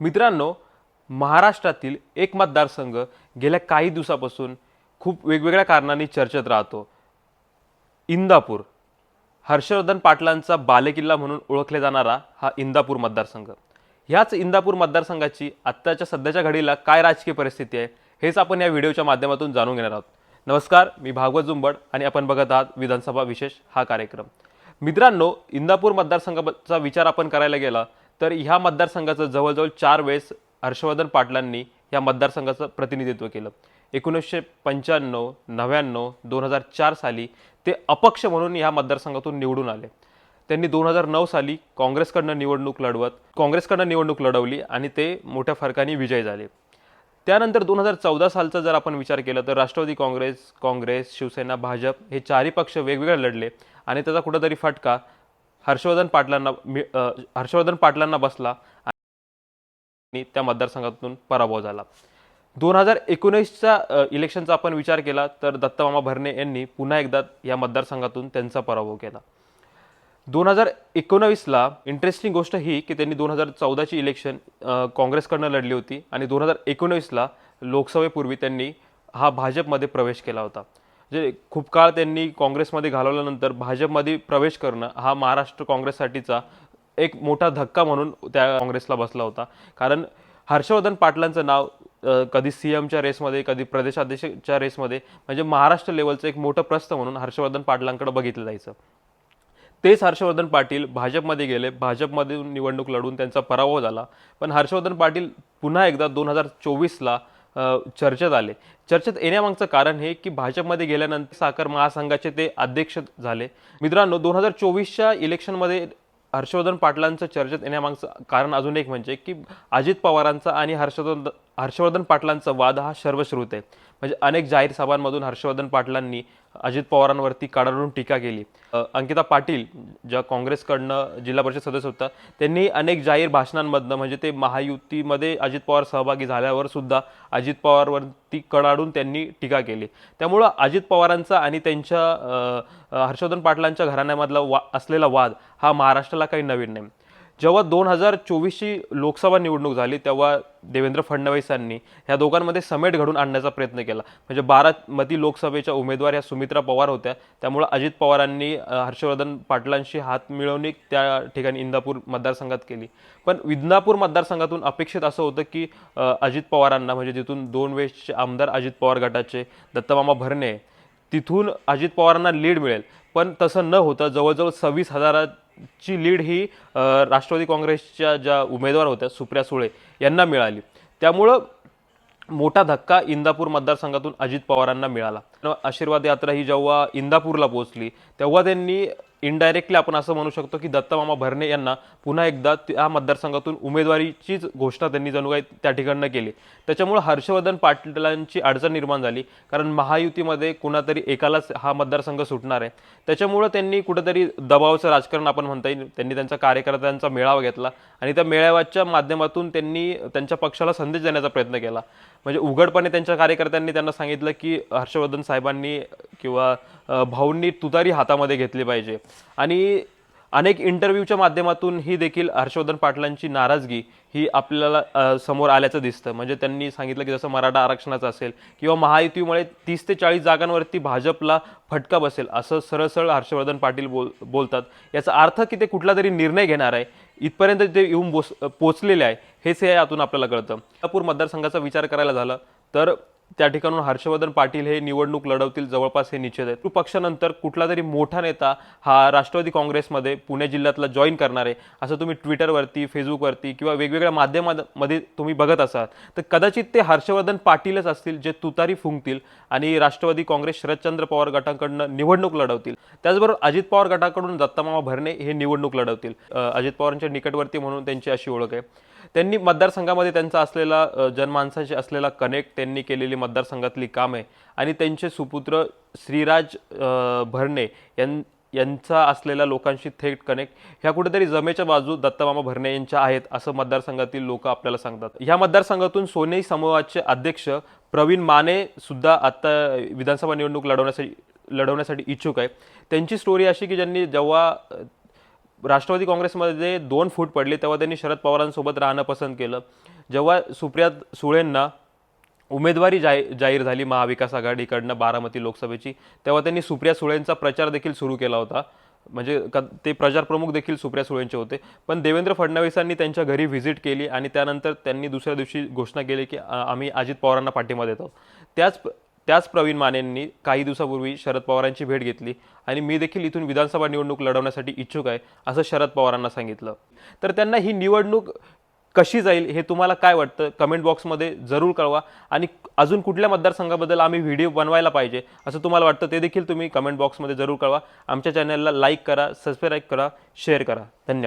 मित्रांनो महाराष्ट्रातील एक मतदारसंघ गेल्या काही दिवसापासून खूप वेगवेगळ्या कारणांनी चर्चेत राहतो. इंदापूर. हर्षवर्धन पाटलांचा बालेकिल्ला म्हणून ओळखले जाणारा हा इंदापूर मतदारसंघ. ह्याच इंदापूर मतदारसंघाची आत्ताच्या सध्याच्या घडीला काय राजकीय परिस्थिती आहे हेच आपण या व्हिडिओच्या माध्यमातून जाणून घेणार आहोत. नमस्कार मी भागवत जुंबड आणि आपण बघत आहात विधानसभा विशेष हा कार्यक्रम. मित्रांनो इंदापूर मतदारसंघाचा विचार आपण करायला गेला तर ह्या मतदारसंघाचं जवळजवळ चार वेळेस हर्षवर्धन पाटलांनी या मतदारसंघाचं प्रतिनिधित्व केलं. एकोणीसशे पंच्याण्णव नव्याण्णव दोन हजार चार साली ते अपक्ष म्हणून ह्या मतदारसंघातून निवडून आले. त्यांनी दोन हजार नऊ साली काँग्रेसकडनं निवडणूक लढवत काँग्रेसकडनं निवडणूक लढवली आणि ते मोठ्या फरकाने विजयी झाले. त्यानंतर दोन हजार चौदा सालचा जर आपण विचार केला तर राष्ट्रवादी काँग्रेस काँग्रेस शिवसेना भाजप हे चारही पक्ष वेगवेगळे लढले आणि त्याचा कुठंतरी फटका हर्षवर्धन पाटलांना मि- हर्षवर्धन पाटलांना बसला आणि त्या मतदारसंघातून पराभव झाला. दोन हजार एकोणीसच्या इलेक्शनचा आपण विचार केला तर दत्तमामा भरणे यांनी पुन्हा एकदा या मतदारसंघातून त्यांचा पराभव केला. दोन हजार एकोणावीसला इंटरेस्टिंग गोष्ट ही की त्यांनी दोन हजार चौदाची इलेक्शन काँग्रेसकडनं लढली होती आणि दोन हजार एकोणवीसला लोकसभेपूर्वी त्यांनी हा भाजपमध्ये प्रवेश केला होता. म्हणजे खूप काळ त्यांनी काँग्रेसमध्ये घालवल्यानंतर भाजपमध्ये प्रवेश करणं हा महाराष्ट्र काँग्रेससाठीचा एक मोठा धक्का म्हणून त्या काँग्रेसला बसला होता. कारण हर्षवर्धन पाटलांचं नाव कधी सी एमच्या रेसमध्ये कधी प्रदेशाध्यक्षच्या रेसमध्ये म्हणजे महाराष्ट्र लेवलचं एक मोठं प्रस्थ म्हणून हर्षवर्धन पाटलांकडे बघितलं जायचं. तेच हर्षवर्धन पाटील भाजपमध्ये गेले. भाजपमध्ये निवडणूक लढून त्यांचा पराभव झाला. पण हर्षवर्धन पाटील पुन्हा एकदा दोन हजार चोवीसला चर्चेत आले. चर्चेत येण्यामागचं कारण हे की भाजपमध्ये गेल्यानंतर साखर महासंघाचे ते अध्यक्ष झाले. मित्रांनो दोन हजार चोवीसच्या इलेक्शनमध्ये हर्षवर्धन पाटलांचं चर्चेत येण्यामागचं कारण अजून एक म्हणजे की अजित पवारांचा आणि हर्षवर्धन हर्षवर्धन पाटलांचा वाद हा सर्वश्रुत आहे. म्हणजे अनेक जाहीर सभांमधून हर्षवर्धन पाटलांनी अजित पवारांवरती कडाडून टीका केली. अंकिता पाटील ज्या काँग्रेसकडनं जिल्हा परिषद सदस्य होता त्यांनी अनेक जाहीर भाषणांमधनं म्हणजे ते महायुतीमध्ये अजित पवार सहभागी झाल्यावर सुद्धा अजित पवारवरती कडाडून त्यांनी टीका केली. त्यामुळं अजित पवारांचा आणि त्यांच्या हर्षवर्धन पाटलांच्या घराण्यामधला वा असलेला वाद हा महाराष्ट्राला काही नवीन नाही. जेव्हा दोन हजार चोवीसची लोकसभा निवडणूक झाली तेव्हा देवेंद्र फडणवीसांनी ह्या दोघांमध्ये समेट घडून आणण्याचा प्रयत्न केला. म्हणजे बारामती लोकसभेच्या उमेदवार ह्या सुमित्रा पवार होत्या. त्यामुळे अजित पवारांनी हर्षवर्धन पाटलांशी हात मिळवणी त्या ठिकाणी इंदापूर मतदारसंघात केली. पण विदनापूर मतदारसंघातून अपेक्षित असं होतं की अजित पवारांना म्हणजे तिथून दोन वेळेसचे आमदार अजित पवार गटाचे दत्तमामा भरणे तिथून अजित पवारांना लीड मिळेल. पण तसं न होतं जवळजवळ सव्वीस ची लीड ही राष्ट्रवादी काँग्रेसच्या ज्या उमेदवार होत्या सुप्रिया सुळे यांना मिळाली. त्यामुळं मोठा धक्का इंदापूर मतदारसंघातून अजित पवारांना मिळाला. न आशीर्वाद यात्रा ही जेव्हा इंदापूरला पोहोचली तेव्हा त्यांनी इनडायरेक्टली आपण असं म्हणू शकतो की दत्तमामा भरणे यांना पुन्हा एकदा त्या मतदारसंघातून उमेदवारीचीच घोषणा त्यांनी जणू काही त्या ठिकाणनं केली. त्याच्यामुळे हर्षवर्धन पाटलांची अडचण निर्माण झाली कारण महायुतीमध्ये कुणातरी एकालाच हा मतदारसंघ सुटणार आहे. त्याच्यामुळं त्यांनी कुठंतरी दबावाचं राजकारण आपण म्हणता येईल. त्यांनी त्यांच्या कार्यकर्त्यांचा मेळावा घेतला आणि त्या मेळाव्याच्या माध्यमातून त्यांनी त्यांच्या पक्षाला संदेश देण्याचा प्रयत्न केला. म्हणजे उघडपणे त्यांच्या कार्यकर्त्यांनी त्यांना सांगितलं की हर्षवर्धन साहेबांनी किंवा भाऊंनी तुतारी हातामध्ये घेतली पाहिजे. आणि अनेक इंटरव्ह्यूच्या माध्यमातून ही देखील हर्षवर्धन पाटलांची नाराजगी ही आपल्याला समोर आल्याचं दिसतं. म्हणजे त्यांनी सांगितलं की जसं मराठा आरक्षणाचं असेल किंवा महायुतीमुळे तीस ते चाळीस जागांवरती भाजपला फटका बसेल असं सरळ सरळ हर्षवर्धन पाटील बोल बोलतात. याचा अर्थ की ते कुठला तरी निर्णय घेणार आहे इथपर्यंत ते येऊन बोस पोचलेले आहे हेच हे यातून आपल्याला कळतं. कोल्हापूर मतदारसंघाचा विचार करायला झाला तर त्या ठिकाणून हर्षवर्धन पाटील हे निवडणूक लढवतील जवळपास हे निश्चित आहे पक्षानंतर कुठला तरी मोठा नेता हा राष्ट्रवादी काँग्रेसमध्ये पुणे जिल्ह्यातला जॉईन करणार आहे असं तुम्ही ट्विटरवरती फेसबुकवरती किंवा वेगवेगळ्या माध्यमांमध्ये तुम्ही बघत असाल. तर कदाचित ते हर्षवर्धन पाटीलच असतील जे तुतारी फुंकतील आणि राष्ट्रवादी काँग्रेस शरदचंद्र पवार गटाकडनं निवडणूक लढवतील. त्याचबरोबर अजित पवार गटाकडून दत्तामामा भरणे हे निवडणूक लढवतील. अजित पवारांच्या निकटवर्ती म्हणून त्यांची अशी ओळख आहे. त्यांनी मतदारसंघामध्ये त्यांचा असलेला जनमानसाशी असलेला कनेक्ट त्यांनी केलेली मतदारसंघातली कामे आणि त्यांचे सुपुत्र श्रीराज भरणे यां यांचा असलेला लोकांशी थेट कनेक्ट ह्या कुठेतरी जमेच्या बाजू दत्तमामा भरणे यांच्या आहेत असं मतदारसंघातील लोक आपल्याला सांगतात. ह्या मतदारसंघातून सोनेई समूहाचे अध्यक्ष प्रवीण माने सुद्धा आता विधानसभा निवडणूक लढवण्यासाठी लढवण्यासाठी इच्छुक आहे त्यांची स्टोरी अशी की ज्यांनी जेव्हा राष्ट्रवादी काँग्रेसमध्ये दोन फूट पडले तेव्हा त्यांनी शरद पवारांसोबत राहणं पसंत केलं. जेव्हा सुप्रिया सुळेंना उमेदवारी जाहीर जाहीर झाली महाविकास आघाडीकडनं बारामती लोकसभेची. तेव्हा त्यांनी सुप्रिया सुळेंचा प्रचार देखील सुरू केला होता. म्हणजे क ते प्रचार प्रमुख देखील सुप्रिया सुळेंचे होते. पण देवेंद्र फडणवीसांनी त्यांच्या घरी व्हिजिट केली आणि त्यानंतर त्यांनी दुसऱ्या दिवशी घोषणा केली की आम्ही अजित पवारांना पाठिंबा देतो त्याच त्याच प्रवीण मानेंनी काही दिवसापूर्वी शरद पवारांची भेट घेतली आणि मी देखील इथून विधानसभा निवडणूक लढवण्यासाठी इच्छुक आहे असं शरद पवारांना सांगितलं. तर त्यांना ही निवडणूक कशी जाईल हे तुम्हाला काय वाटतं? कमेंट बॉक्समध्ये जरूर कळवा. आणि अजून कुठल्या मतदारसंघाबद्दल आम्ही व्हिडिओ बनवायला पाहिजे असं तुम्हाला वाटतं ते देखील तुम्ही कमेंट बॉक्समध्ये जरूर कळवा. आमच्या चॅनलला लाईक करा सबस्क्राईब करा शेअर करा. धन्यवाद.